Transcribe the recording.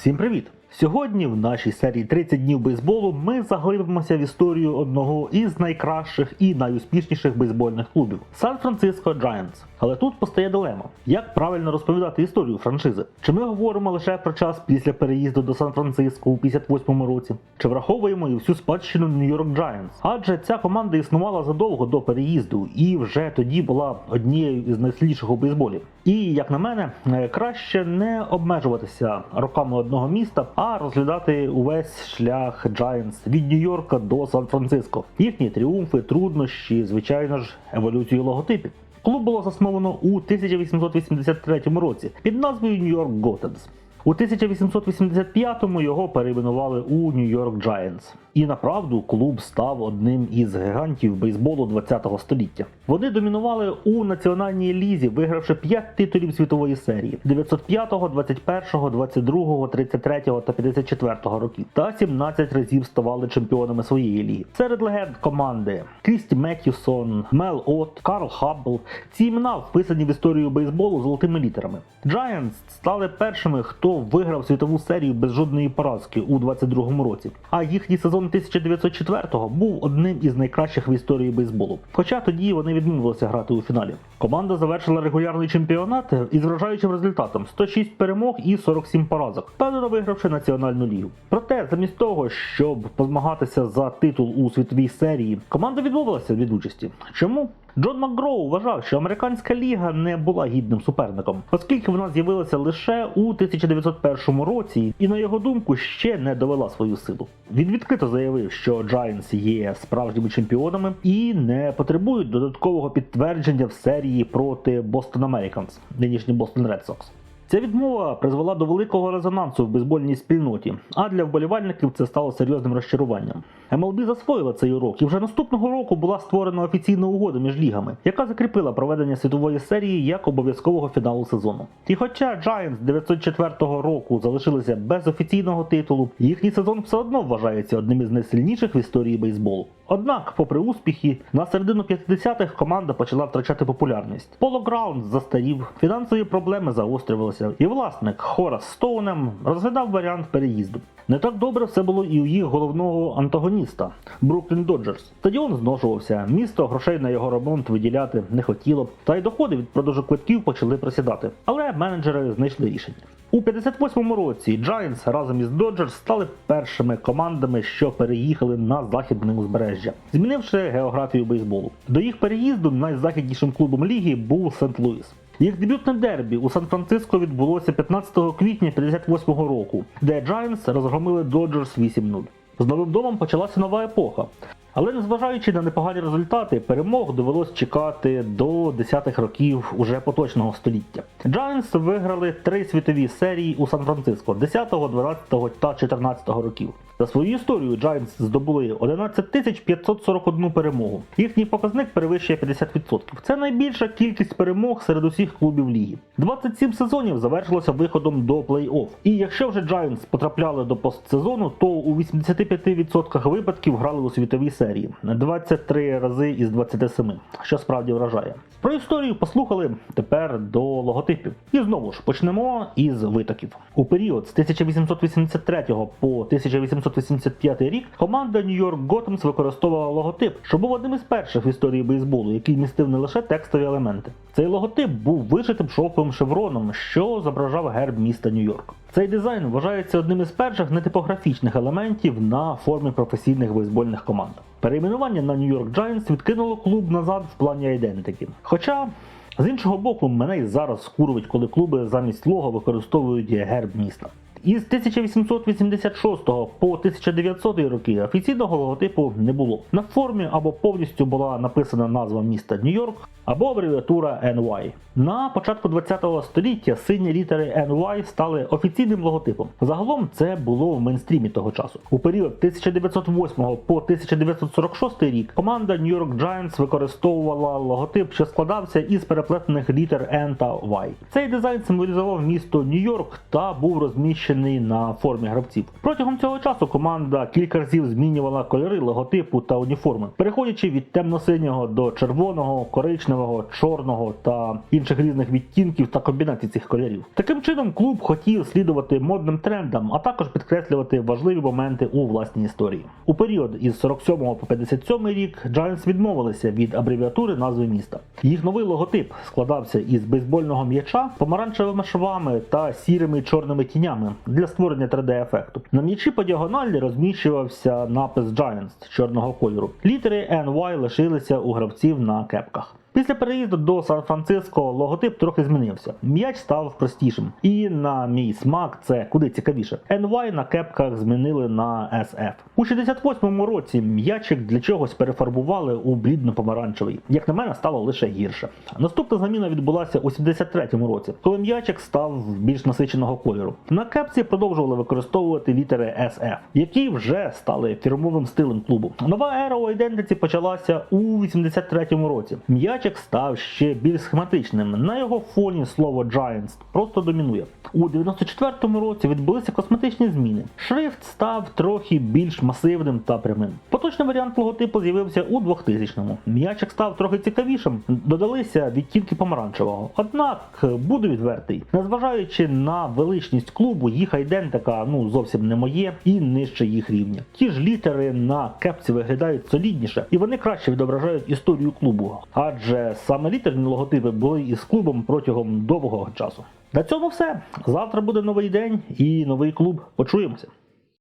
Всім привіт! Сьогодні в нашій серії 30 днів бейсболу ми заглибимося в історію одного із найкращих і найуспішніших бейсбольних клубів Сан-Франциско Giants. Але тут постає дилема: як правильно розповідати історію франшизи? Чи ми говоримо лише про час після переїзду до Сан-Франциско у 58-му році? Чи враховуємо і всю спадщину Нью-Йорк Giants? Адже ця команда існувала задовго до переїзду і вже тоді була однією із найсильніших у бейсболі. І як на мене, е, краще не обмежуватися роками одного міста, а розглядати увесь шлях Giants від Нью-Йорка до Сан-Франциско. Їхні тріумфи, труднощі, звичайно ж, еволюцію логотипів. Клуб було засновано у 1883 році під назвою Нью-Йорк Готенс. У 1885-му його перейменували у Нью-Йорк Giants. І направду клуб став одним із гігантів бейсболу 20-го століття. Вони домінували у національній лізі, вигравши 5 титулів світової серії 905-го, 21-го, 22-го, 33-го та 54-го років. Та 17 разів ставали чемпіонами своєї ліги. Серед легенд команди Крісті Меттюсон, Мел От, Карл Хаббл. Ці імена вписані в історію бейсболу золотими літерами. Giants стали першими, хто виграв світову серію без жодної поразки у 22-му році. А їхній сезон 1904-го був одним із найкращих в історії бейсболу. Хоча тоді вони відмовилися грати у фіналі. Команда завершила регулярний чемпіонат із вражаючим результатом 106 перемог і 47 поразок, певно вигравши національну лігу. Проте, замість того, щоб позмагатися за титул у світовій серії, команда відмовилася від участі. Чому? Джон Макгроу вважав, що американська ліга не була гідним суперником, оскільки вона з'явилася лише у 1901 році і, на його думку, ще не довела свою силу. Він відкрито заявив, що Giants є справжніми чемпіонами і не потребують додаткового підтвердження в серії проти Boston Americans, нинішній Boston Red Sox. Ця відмова призвела до великого резонансу в бейсбольній спільноті, а для вболівальників це стало серйозним розчаруванням. MLB засвоїла цей урок, і вже наступного року була створена офіційна угода між лігами, яка закріпила проведення світової серії як обов'язкового фіналу сезону. І хоча Giants 904 року залишилися без офіційного титулу, їхній сезон все одно вважається одним із найсильніших в історії бейсболу. Однак, попри успіхи, на середину 50-х команда почала втрачати популярність. Поло Граунд застарів, фінансові проблеми загострювалися, і власник Хорас Стоунем розглядав варіант переїзду. Не так добре все було і у їх головного антагоніста Бруклін Доджерс. Стадіон зношувався, місто грошей на його ремонт виділяти не хотіло, та й доходи від продажу квитків почали просідати. Але менеджери знайшли рішення. У 58-му році Giants разом із Dodgers стали першими командами, що переїхали на західне узбережжя, змінивши географію бейсболу. До їх переїзду найзахіднішим клубом ліги був Сент-Луїс. Їх дебютне дербі у Сан-Франциско відбулося 15 квітня 58-го року, де Giants розгромили Dodgers 8-0. З новим домом почалася нова епоха. Але незважаючи на непогані результати, перемог довелось чекати до 10-х років уже поточного століття. Giants виграли три світові серії у Сан-Франциско 10, 12 та 14 років. За свою історію Giants здобули 11 541 перемогу. Їхній показник перевищує 50%. Це найбільша кількість перемог серед усіх клубів ліги. 27 сезонів завершилося виходом до плей-офф. І якщо вже Giants потрапляли до постсезону, то у 85% випадків грали у світовій серії 23 рази із 27, що справді вражає. Про історію послухали тепер до логотипів. І знову ж почнемо із витоків. У період з 1883 по 1885 рік команда York Gothams використовувала логотип, що був одним із перших в історії бейсболу, який містив не лише текстові елементи. Цей логотип був вишитим шовковим шевроном, що зображав герб міста Нью-Йорк. Цей дизайн вважається одним із перших нетипографічних елементів на формі професійних бейсбольних команд. Перейменування на Нью-Йорк Giants відкинуло клуб назад в плані айдентики. Хоча, з іншого боку, мене і зараз скурвить, коли клуби замість лого використовують герб міста. Із 1886 по 1900 роки офіційного логотипу не було. На формі або повністю була написана назва міста Нью-Йорк, або абревіатура NY. На початку 20-го століття сині літери NY стали офіційним логотипом. Загалом це було в мейнстрімі того часу. У період 1908 по 1946 рік команда New York Giants використовувала логотип, що складався із переплетених літер N та Y. Цей дизайн символізував місто Нью-Йорк та був розміщений зосереджений на формі гравців. Протягом цього часу команда кілька разів змінювала кольори логотипу та уніформи, переходячи від темно-синього до червоного, коричневого, чорного та інших різних відтінків та комбінацій цих кольорів. Таким чином, клуб хотів слідувати модним трендам, а також підкреслювати важливі моменти у власній історії. У період із 47 по 57 рік Giants відмовилися від абревіатури назви міста. Їх новий логотип складався із бейсбольного м'яча, помаранчевими швами та сірими чорними тінями для створення 3D-ефекту. На м'ячі по діагоналі розміщувався напис Giants чорного кольору. Літери NY лишилися у гравців на кепках. Після переїзду до Сан-Франциско логотип трохи змінився. М'яч став простішим. І на мій смак це куди цікавіше. NY на кепках змінили на SF. У 68-му році м'ячик для чогось перефарбували у блідно-помаранчевий. Як на мене, стало лише гірше. Наступна заміна відбулася у 73-му році, коли м'ячик став більш насиченого кольору. На кепці продовжували використовувати літери SF, які вже стали фірмовим стилем клубу. Нова ера у Identity почалася у 83-му році. М'ячик став ще більш схематичним. На його фоні слово Giants просто домінує. У 94-му році відбулися косметичні зміни. Шрифт став трохи більш масивним та прямим. Поточний варіант логотипу з'явився у 2000-му. М'ячик став трохи цікавішим, додалися відтінки помаранчевого. Однак, буду відвертий, незважаючи на величність клубу, їх айдентика ну зовсім не моє і нижче їх рівня. Ті ж літери на кепці виглядають солідніше, і вони краще відображають історію клубу, адже саме літерні логотипи були із клубом протягом довгого часу. На цьому все. Завтра буде новий день і новий клуб. Почуємося.